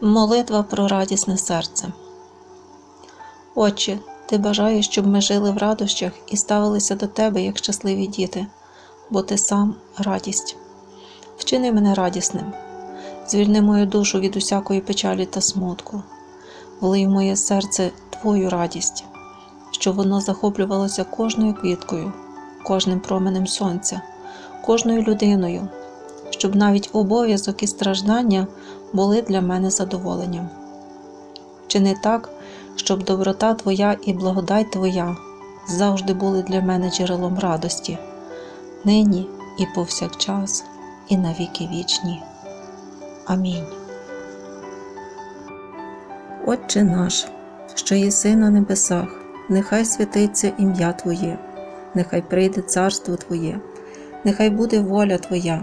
Молитва про радісне серце. Отче, ти бажаєш, щоб ми жили в радощах і ставилися до тебе як щасливі діти, бо ти сам радість. Вчини мене радісним, звільни мою душу від усякої печалі та смутку, влий в моє серце Твою радість, щоб воно захоплювалося кожною квіткою, кожним променем сонця, кожною людиною, щоб навіть обов'язок і страждання були для мене задоволенням. Чини так, щоб доброта Твоя і благодать Твоя завжди були для мене джерелом радості, нині і повсякчас, і на віки вічні. Амінь. Отче наш, що єси на небесах, нехай святиться ім'я Твоє, нехай прийде царство Твоє, нехай буде воля Твоя,